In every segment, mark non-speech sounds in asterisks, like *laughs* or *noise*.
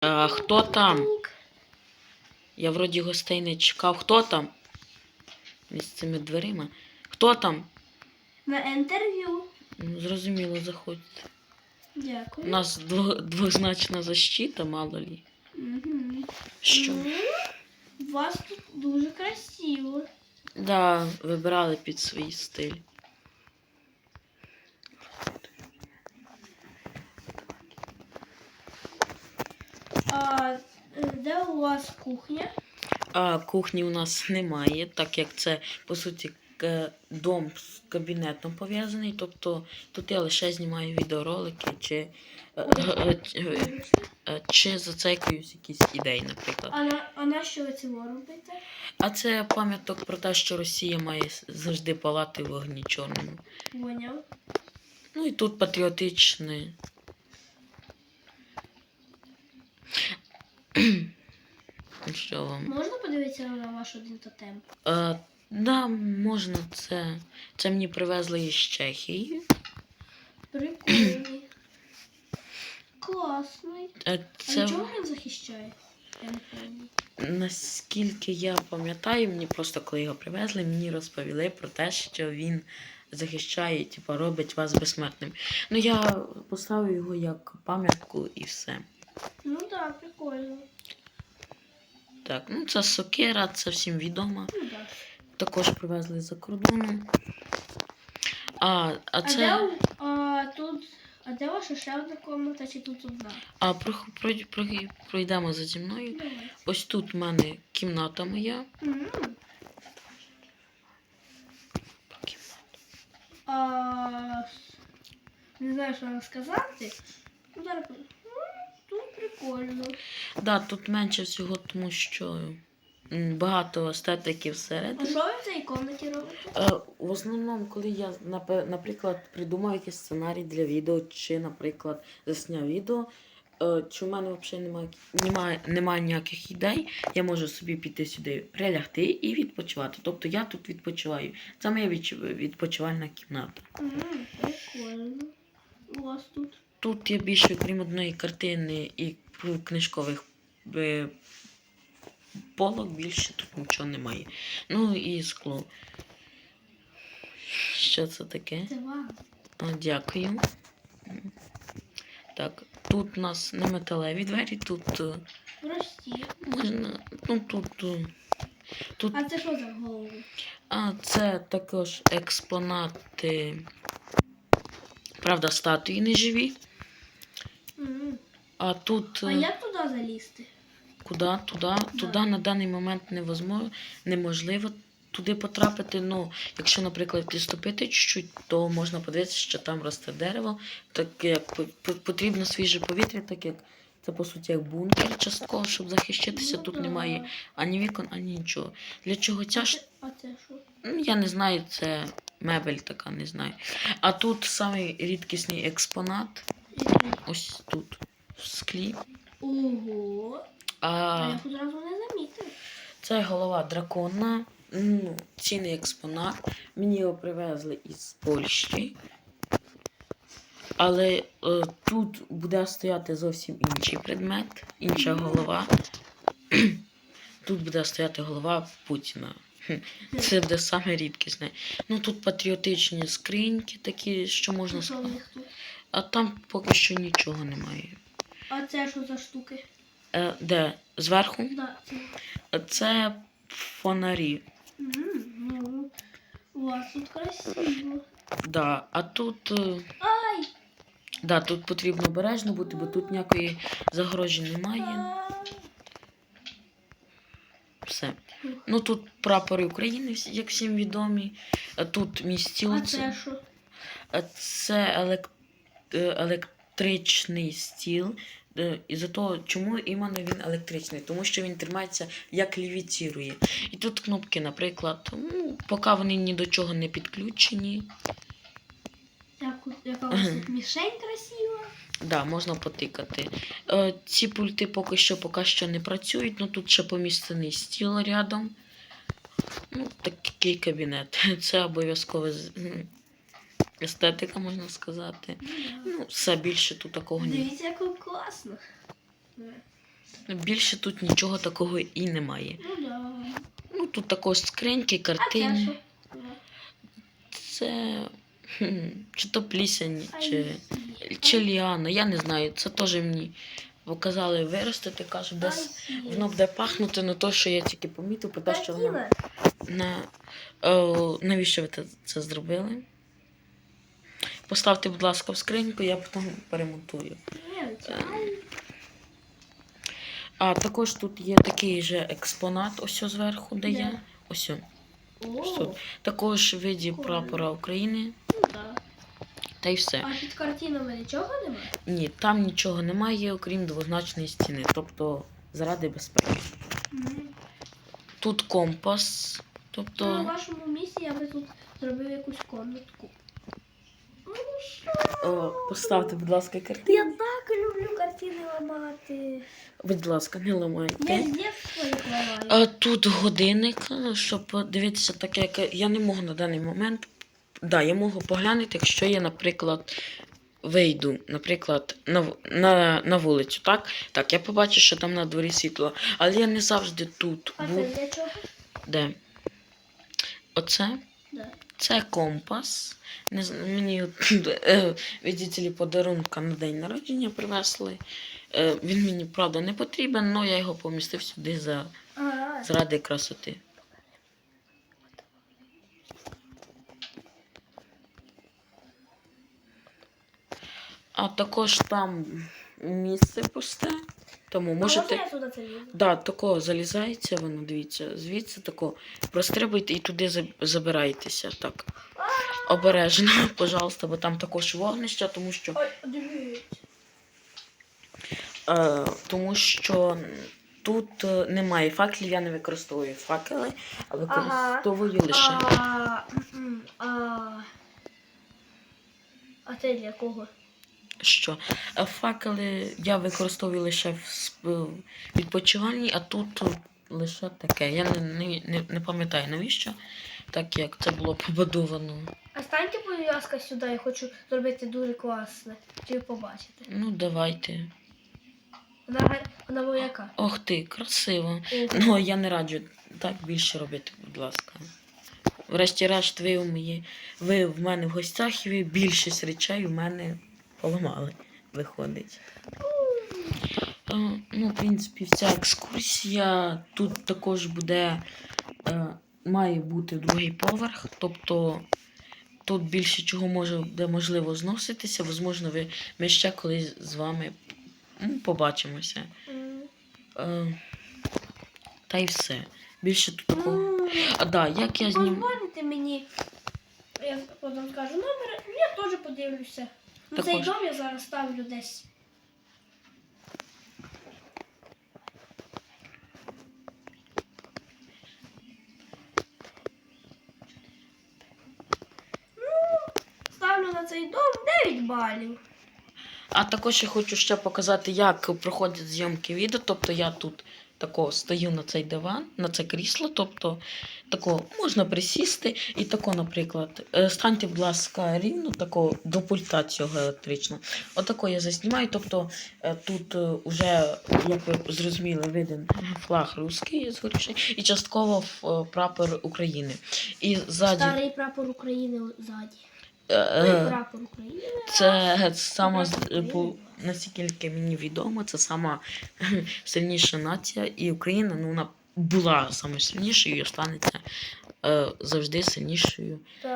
А, хто там? Я вроді гостей не чекав. Хто там? Між цими дверима. Хто там? На інтерв'ю. Ну, Зрозуміло, заходьте. Дякую. У нас дво- двозначна защита, мало лі. Угу. Що? Ну, у вас тут дуже красиво. Да, вибирали під свій стиль. А е, де у вас кухня? А кухні у нас немає, так як це, по суті, дом з кабінетом пов'язаний. Тобто тут я лише знімаю відеоролики чи, е, е, е, чи зацейкуюсь якісь ідеї, наприклад. А на, а на що ви це робите? А це пам'яток про те, що Росія має завжди палати в вогні чорному. Поняв. Ну і тут патріотичне. *clears throat* Що вам? Можна подивитися на ваш один тотем? Е, да, можна це. Це мені привезли із Чехії. Прикольний. *clears throat* Класний. Е, А це нічого він захищає? Я не пам'ятаю. наскільки я пам'ятаю, мені просто коли його привезли, мені розповіли про те, що він захищає, типу, робить вас безсмертним. Ну я поставив його як пам'ятку і все. Ну так, да, прикольно. Так, ну це сокира, це всім відомо. Ну так. Також привезли за кордону. А, а А, де а, тут. А де ваша ще одна комната, чи тут одна? А про, про, про, пройдемо за зі мною. Давай. Ось тут в мене кімната моя. М. А, не знаю, що вам сказати. Ну, зараз. Прикольно. Да, тут менше всього, тому що багато естетики А що ви в цій комнаті робите? Е, в основному, коли я, наприклад, придумав якийсь сценарій для відео, чи, наприклад, засняв відео, е, чи в мене взагалі немає, немає, немає ніяких ідей, я можу собі піти сюди, прилягти і відпочивати. Тобто я тут відпочиваю. Це моя відпочивальна кімната. М, Прикольно. У вас тут. Тут я більше, крім одної картини і книжкових е, полок, більше тут нічого немає. Ну і скло. Що це таке? Це вам. Дякую. Так, тут у нас не металеві двері, тут е, Прості. можна. Ну тут. е, Тут А це що за голову? а, це також експонати. Правда, статуї не живі. А тут. А е, як туди залізти? Куди? Туди? Туди на даний момент невозможно, неможливо туди потрапити. Ну, якщо, наприклад, підступити чуть-чуть, то можна подивитися, що там росте дерево. Так як по- по- потрібно свіже повітря, так як це по суті як бункер частково, щоб захищатися. Ну, Тут да. немає ані вікон, ані нічого. Для чого ця ж. А це що? Ну, я не знаю, це мебель така, не знаю. А тут самий рідкісний експонат. Ось тут, в склі. Ого. А я одразу не замітив. Це голова дракона. Ну, цінний експонат. Мені його привезли із Польщі. Але е, тут буде стояти зовсім інший предмет, інша голова. *clears throat* Тут буде стояти голова Путіна. Це буде саме рідкісне. Ну тут патріотичні скриньки такі, що можна сказати. А там поки що нічого немає. А це що за штуки? Е, де? Зверху? Да, це. Це фонарі. М, Ну, у вас тут красиво. Да, а тут, е, Ай! да, тут потрібно обережно бути, бо тут ніякої загрожі немає. Все. Ну тут прапори України, як всім відомі. Тут мій стіл. А це що? е, це елек... е, електричний стіл. Е, І за того, чому іменно він електричний? Тому що він тримається як лівіцірує. І тут кнопки, наприклад, ну, поки вони ні до чого не підключені. Яка у вас тут мішень красива? Да, можна потикати. Е, ці пульти поки що поки що не працюють, ну тут ще поміщений стіл рядом. Ну, такий кабінет. *laughs* Це обов'язково естетика, можна сказати. Ну. Ну, все більше тут такого ні. Дивіться, як класно. Більше тут нічого такого і немає. Ну да. Ну, тут також скриньки, картини. Це хм, чи то плісень, чи, чи ліана, я не знаю. Це теж мені показали виростити, кажуть, десь воно буде пахнути, не то, що я тільки помітив, про те, що воно на. О, навіщо ви це зробили? Поставте, будь ласка, в скриньку, я потім перемонтую. А також тут є такий же експонат, ось зверху, де є. Ось. О, Що? Також в виді прапора України. ну. Та й все. А під картинами нічого немає? Ні, там нічого немає, окрім двозначної стіни, тобто заради безпеки. Тут компас, На тобто вашому місці я би тут зробив якусь комнатку. Ну о, поставте, будь ласка, Я так люблю картини ламати. Будь ласка, не ламайте. з дитинства ламаю. А тут годинник, щоб подивитися таке, яке я не можу на даний момент. Да, я можу поглянути, якщо я, наприклад, вийду, наприклад, на, на, на вулицю, так? Так, я побачу, що там на дворі світло. Але я не завжди тут А це для чого? Де? Оце? Да. Це компас. Не знаю, мені е, відділі подарунка на день народження привезли. Е, він мені, правда, не потрібен, але я його помістив сюди за, заради красоти. А також там місце пусте. Тому а можна я туди це лізу? Да, такого залізається воно, дивіться, звідси тако прострибуйте і туди за- забираєтеся. Так. Обережно, *laughs* пожалуйста, бо там також вогнище, тому що, е, тому що тут е, немає факелів, я не використовую факели, а використовую лише. А, м-м, а, а це для кого? Що? Е, Факели я використовую лише в відпочивальні, а тут лише таке. Я не, не, не, пам'ятаю навіщо, так як це було побудовано. А станьте, будь ласка, сюди, я хочу зробити дуже класне. Чи побачите? Ну, давайте. Вона, вона була яка? Ох ти, красиво. Ну, я не раджу так більше робити, будь ласка. Врешті-решт, ви ви в мене в гостях і ви більшість речей у мене поламали, виходить. Е, Ну, в принципі, вся екскурсія тут також буде, е, має бути другий поверх, тобто тут більше чого може буде можливо зноситися. Возможно, ви, ми ще колись з вами побачимося. Е, та й все. Більше тут такого. А да, як я знімаю. Мені. Я потім скажу номер, я теж подивлюся. Ну, цей Також. дом я зараз ставлю десь. Ну, ставлю на цей дом 9 балів. А також я хочу ще показати, як проходять зйомки відео. Тобто я тут тако стою на цей диван, на це крісло, тобто тако можна присісти і тако, наприклад, е, станьте, будь ласка, рівно тако до пульта цього електричного. Отако я заснімаю. Тобто е, тут е, вже, як ви зрозуміли, виден флаг русський згорівший і частково е, прапор України. І ззаді Старий прапор України ззаді. Е, е. Це сама Прапор наскільки мені відомо, це сама *laughs* сильніша нація, і Україна ну, вона була саме сильнішою і останеться е, завжди сильнішою е,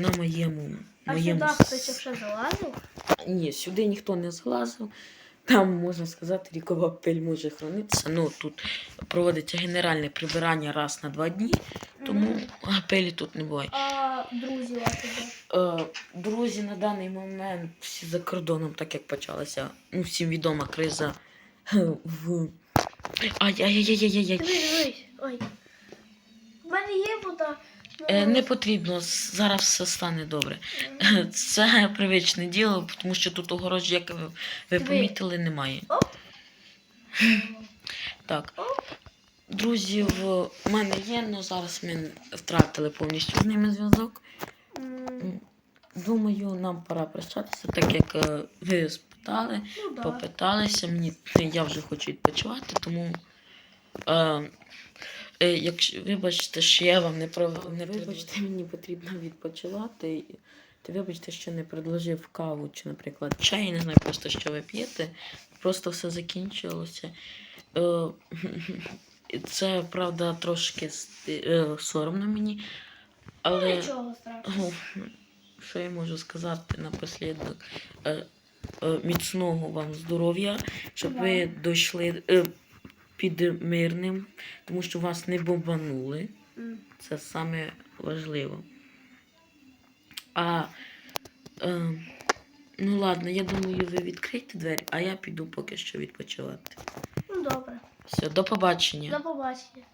на моєму. А моєму... сюди хтось вже залазив? Ні, сюди ніхто не злазив. Там, можна сказати, рікова пиль може хранитися. Ну, тут проводиться генеральне прибирання раз на два дні, тому пилі тут не буває. А друзі ваші? Е, Друзі, на даний момент всі за кордоном, так як почалася, ну, всім відома криза е, в. Ай-яй-яй-яй-яй-яй. Ой. У мене є вода. ну, Е, Не потрібно, зараз все стане добре. Е, *laughs* Це привичне діло, тому що тут огорожі, як ви, ви помітили, немає. Так. Друзі, в мене є, але зараз ми втратили повністю з ними зв'язок. Думаю, нам пора прощатися, так як е, ви спитали. Ну да. попиталися. Мені я вже хочу відпочивати, тому. Е, е, якщо вибачте, що я вам не про не вибачте, мені потрібно відпочивати. То вибачте, що не предложив каву чи, наприклад, чай, не знаю просто, що ви п'єте. Просто все закінчилося. Е, *laughs* це правда трошки е, соромно мені. Ну, Але Нічого страшного. Що я можу сказати напослідок? Е, е, міцного вам здоров'я, щоб ви дійшли е, під мирним, тому що вас не бомбанули. Це саме важливо. А е, ну ладно, я думаю, ви відкрийте двері, а я піду поки що відпочивати. Ну добре. Все, до побачення. До побачення.